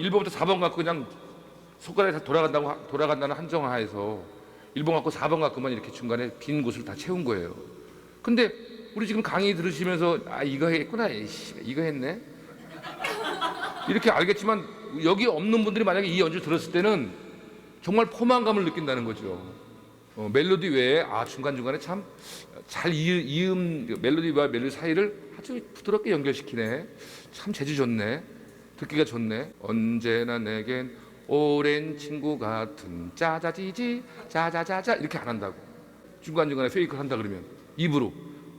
1번부터 4번 갖고 그냥 손가락이 다 돌아간다고 하- 돌아간다는 한정하에서 1번 갖고 4번 갖고만 이렇게 중간에 빈 곳을 다 채운 거예요. 근데 우리 지금 강의 들으시면서 아 이거 했구나 에이씨, 이거 했네 이렇게 알겠지만 여기 없는 분들이 만약에 이 연주 들었을 때는 정말 포만감을 느낀다는 거죠. 어, 멜로디 외에 아 중간 중간에 참 잘 이음 멜로디와 멜로디 사이를 아주 부드럽게 연결시키네. 참 재주 좋네. 듣기가 좋네. 언제나 내겐 오랜 친구 같은 짜자지지 짜자자자 이렇게 안 한다고. 중간 중간에 페이크를 한다 그러면 입으로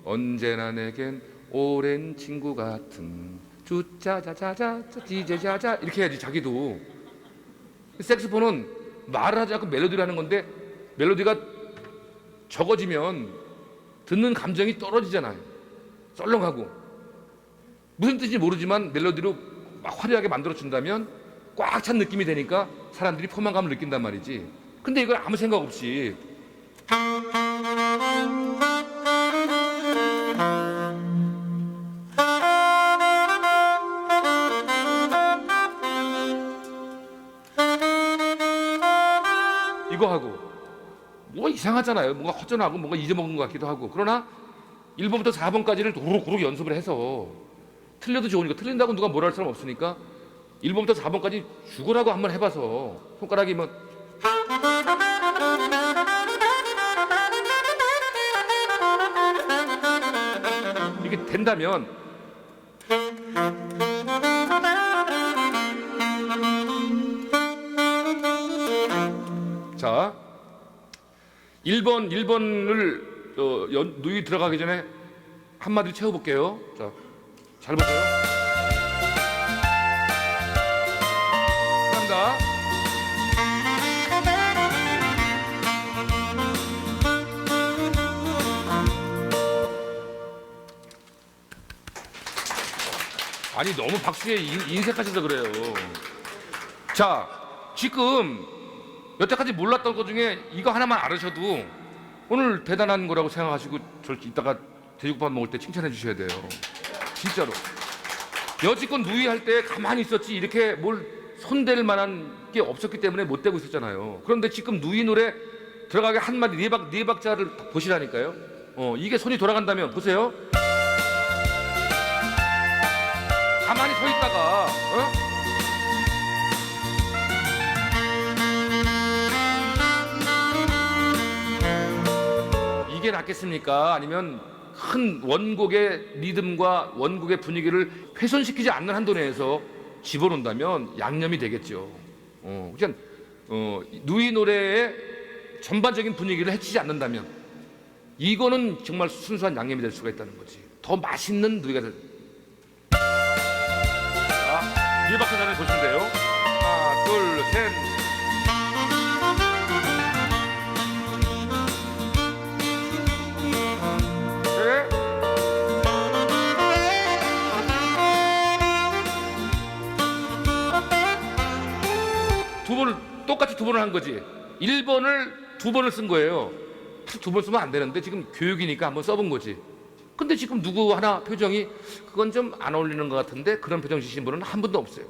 언제나 내겐 오랜 친구 같은 주짜자자자 지제자자 이렇게 해야지 자기도 색스폰은 말을 하지 않고 멜로디를 하는 건데 멜로디가 적어지면 듣는 감정이 떨어지잖아요. 썰렁하고 무슨 뜻인지 모르지만 멜로디로 막 화려하게 만들어 준다면 꽉 찬 느낌이 되니까 사람들이 포만감을 느낀단 말이지. 근데 이걸 아무 생각 없이 이거 하고 뭐 이상하잖아요. 뭔가 허전하고 뭔가 잊어먹은 것 같기도 하고 그러나 1번부터 4번까지를 고루고루 연습을 해서 틀려도 좋으니까 틀린다고 누가 뭐라 할 사람 없으니까 1번부터 4번까지 죽으라고 한번 해봐서 손가락이 뭐 이게 된다면 자 1번 1번을 어, 연, 누이 들어가기 전에 한마디 채워볼게요. 자, 잘 보세요. 감사합니다. 아니 너무 박수에 인, 인색하셔서 그래요. 자, 지금 여태까지 몰랐던 것 중에 이거 하나만 알으셔도 오늘 대단한 거라고 생각하시고 저 이따가 돼지국밥 먹을 때 칭찬해 주셔야 돼요. 진짜로. 여지껏 누이할 때 가만히 있었지 이렇게 뭘 손댈 만한 게 없었기 때문에 못 대고 있었잖아요. 그런데 지금 누이 노래 들어가게 한 마디 네, 박, 네 박자를 보시라니까요. 어, 이게 손이 돌아간다면 보세요. 가만히 서 있다가 어? 이게 낫겠습니까? 아니면 큰 원곡의 리듬과 원곡의 분위기를 훼손시키지 않는 한도 내에서 집어넣는다면 양념이 되겠죠. 어, 그냥 어, 누이 노래의 전반적인 분위기를 해치지 않는다면 이거는 정말 순수한 양념이 될 수가 있다는 거지. 더 맛있는 누이가 될. 박자 전에 보시면 돼요. 하나, 둘, 셋. 두 번을 한 거지. 1번을 두 번을 쓴 거예요. 두 번 쓰면 안 되는데 지금 교육이니까 한번 써본 거지. 근데 지금 누구 하나 표정이 그건 좀 안 어울리는 것 같은데 그런 표정 지신 분은 한 분도 없어요.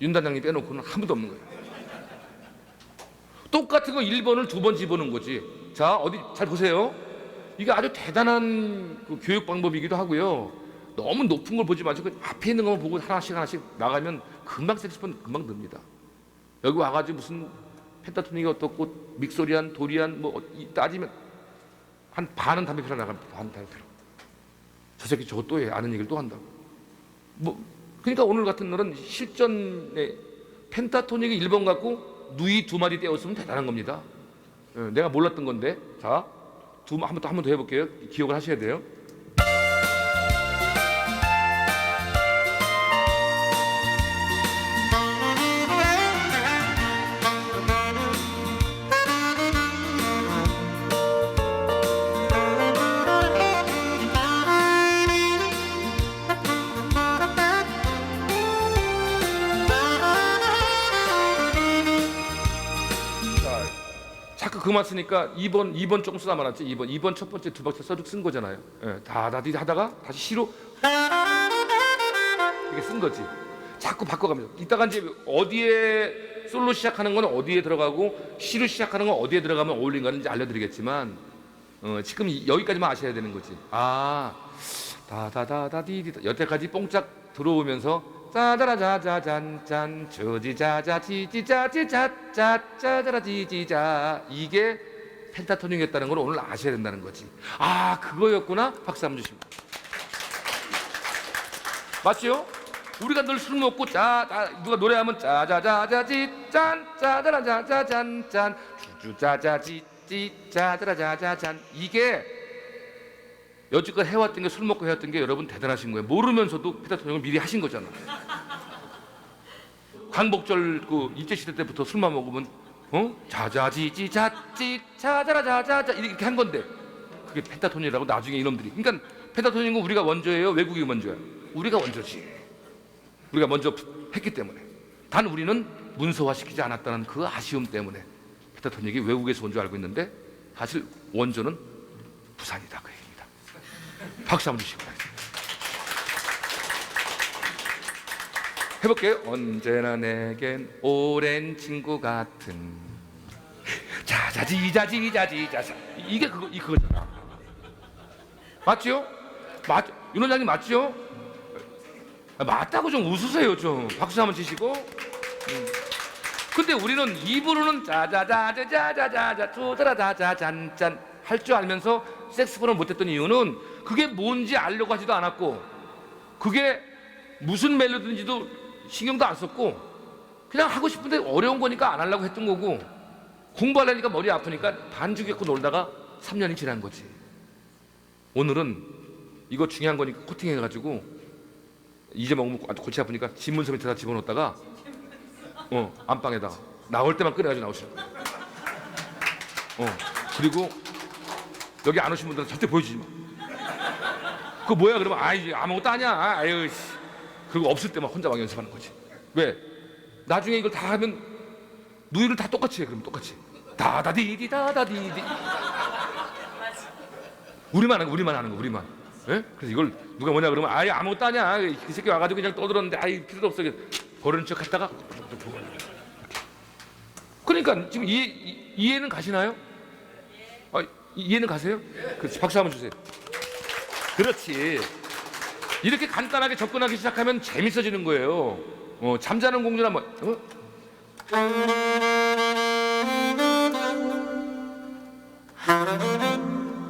윤 단장님 빼놓고는 한 분도 없는 거예요. 똑같은 거 1번을 두 번 집어넣은 거지. 자, 어디 잘 보세요. 이게 아주 대단한 그 교육 방법이기도 하고요. 너무 높은 걸 보지 마시고 앞에 있는 것만 보고 하나씩 하나씩 나가면 금방 색스폰 금방 듭니다. 여기 와가지고 무슨 펜타토닉이 어떻고 믹소리안, 도리안 뭐 이- 따지면 한 반은 담배 피러 나갑니다. 반 담배 피러. 저 새끼 저거 또 해. 아는 얘기를 또 한다고. 뭐 그러니까 오늘 같은 날은 실전에 펜타토닉이 1번 갖고 누이 두 마디 떼었으면 대단한 겁니다. 예, 내가 몰랐던 건데 자, 두 한 번 더 한 번 더 해볼게요. 기억을 하셔야 돼요. 그만 쓰니까 2번 2번 조금 쓰다 말았지. 2번 2번 첫 번째 두 박자 써죽 쓴 거잖아요. 예, 다 다디 하다가 다시 시로 이게 쓴 거지. 자꾸 바꿔가면서 이따가 이제 어디에 솔로 시작하는 건 어디에 들어가고 시로 시작하는 건 어디에 들어가면 어울린가는 이제 알려드리겠지만 어, 지금 이- 여기까지만 아셔야 되는 거지. 아 다다다다디디 여태까지 뽕짝 들어오면서 짜자라자자잔짠 저지자자 지지자지자자 짜자라 지지자 이게 펜타토닉이었다는 걸 오늘 아셔야 된다는 거지. 아 그거였구나. 박수 한번 주시고. 맞죠? 우리가 늘 술 먹고 짜, 짜 누가 노래하면 짜자자자지 짠 짜자라자자잔 짠 주주자자지 찌 짜자라자자잔 이게 여지껏 해왔던 게 술 먹고 해왔던 게 여러분 대단하신 거예요. 모르면서도 피타토닉을 미리 하신 거잖아. 광복절 그 일제 시대 때부터 술만 먹으면 어? 자자지지 자지 자자라 자자자 이렇게 한 건데. 그게 펜타토닉이라고 나중에 이놈들이. 그러니까 펜타토닉은 우리가 원조예요? 외국이 원조야? 우리가 원조지. 우리가 먼저 했기 때문에. 단 우리는 문서화시키지 않았다는 그 아쉬움 때문에 펜타토닉이 외국에서 온 줄 알고 있는데 사실 원조는 부산이다 그 얘기입니다 박수 한번 주시기 바랍니다. 해볼게요. 언제나 내겐 오랜 친구 같은. 자자지 자지 자지 자자 이게 그거 이 그거잖아. 맞죠? 맞 윤원장님 맞죠? 아, 맞다고 좀 웃으세요 좀. 박수 한번 치시고. 음. 근데 우리는 입으로는 자자자자자자자자 투자라자자잔짠 할 줄 알면서 색스폰을 못했던 이유는 그게 뭔지 알려고 하지도 않았고 그게 무슨 멜로디인지도 신경도 안 썼고 그냥 하고 싶은데 어려운 거니까 안 하려고 했던 거고 공부하려니까 머리 아프니까 반죽 갖고 놀다가 3년이 지난 거지. 오늘은 이거 중요한 거니까 코팅해가지고 이제 먹으면 고- 골치 아프니까 진문서 밑에다 집어넣었다가 어 안방에다가 나올 때만 꺼내가지고 나오시는 거야 어 그리고 여기 안 오신 분들은 절대 보여주지 마 그거 뭐야? 그러면 아이 아무것도 아니야. 아유 씨. 그리고 없을 때만 혼자 막 연습하는 거지. 왜? 나중에 이걸 다 하면 누이를 다 똑같이 해 그럼 똑같이. 다다디디 다다디디. 우리만 하는 거 우리만 하는 거 우리만. 예? 그래서 이걸 누가 뭐냐 그러면 아예 아무것도 아니야. 그 새끼 와가지고 그냥 떠들었는데 아이 필요도 없어. 버리는 척 했다가 그러니까 지금 이해, 이- 이해는 가시나요? 아, 이해는 가세요? 그 박수 한번 주세요 그렇지 이렇게 간단하게 접근하기 시작하면 재밌어지는 거예요 어, 잠자는 공주나 뭐 어?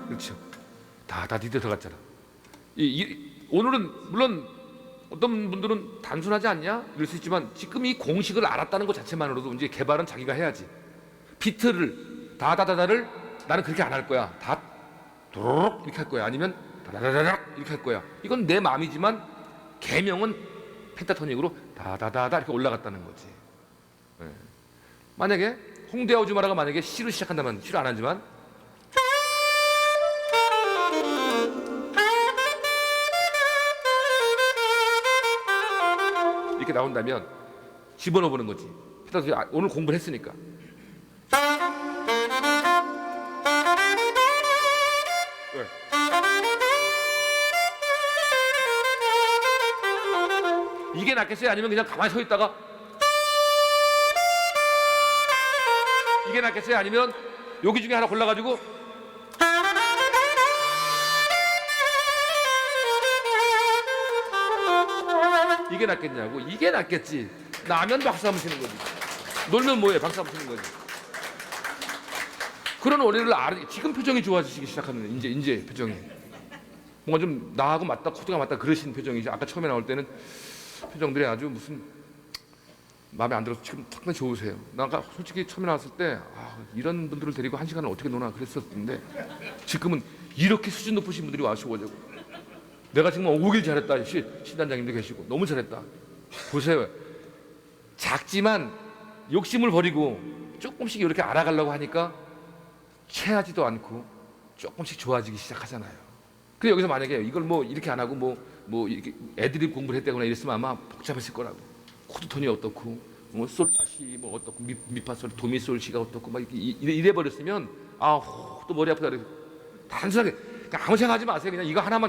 그렇죠. 다다 디뎌 들어갔잖아. 이, 이, 오늘은 물론 어떤 분들은 단순하지 않냐 이럴 수 있지만 지금 이 공식을 알았다는 것 자체만으로도 이제 개발은 자기가 해야지. 비트를 다다다다를 나는 그렇게 안 할 거야. 다 도로록 이렇게 할 거야. 아니면 다다다닥 이렇게 할 거야. 이건 내 마음이지만 개명은 펜타토닉으로 다다다다 이렇게 올라갔다는 거지. 예. 만약에 홍대 아우즈마라가 만약에 시로 시작한다면 시로 안 하지만 이렇게 나온다면 집어넣어 보는 거지. 펜타토닉 아, 오늘 공부를 했으니까. 이게 낫겠어요? 아니면 그냥 가만히 서 있다가 이게 낫겠어요? 아니면 여기 중에 하나 골라가지고 이게 낫겠냐고? 이게 낫겠지. 나면 박수 한번 치는 거지. 놀면 뭐해 박수 한번 치는 거지. 그런 원리를 알 지금 표정이 좋아지기 시작하는 이제 이제 표정이. 뭔가 좀 나하고 맞다 코드가 맞다 그러신 표정이지 아까 처음에 나올 때는 표정들이 아주 무슨 마음에 안 들어서 지금 상당히 좋으세요. 나 아까 솔직히 처음에 나왔을 때 아, 이런 분들을 데리고 한 시간을 어떻게 노나 그랬었는데 지금은 이렇게 수준 높으신 분들이 와셔가지고. 내가 정말 오길 잘했다. 시, 신단장님도 계시고. 너무 잘했다. 보세요. 작지만 욕심을 버리고 조금씩 이렇게 알아가려고 하니까 체하지도 않고 조금씩 좋아지기 시작하잖아요. 근데 여기서 만약에 이걸 뭐 이렇게 안 하고 뭐 뭐 이렇게 애드립 공부를 했다거나 이랬으면 아마 복잡했을 거라고. 코드 톤이 어떻고 뭐 솔라시 뭐 어떻고 미, 미파솔 도미솔시가 어떻고 막 이렇게 이- 이래, 이래 버렸으면 아또 머리 아프다 그래. 단순하게 그냥 아무 생각하지 마세요. 그냥 이거 하나만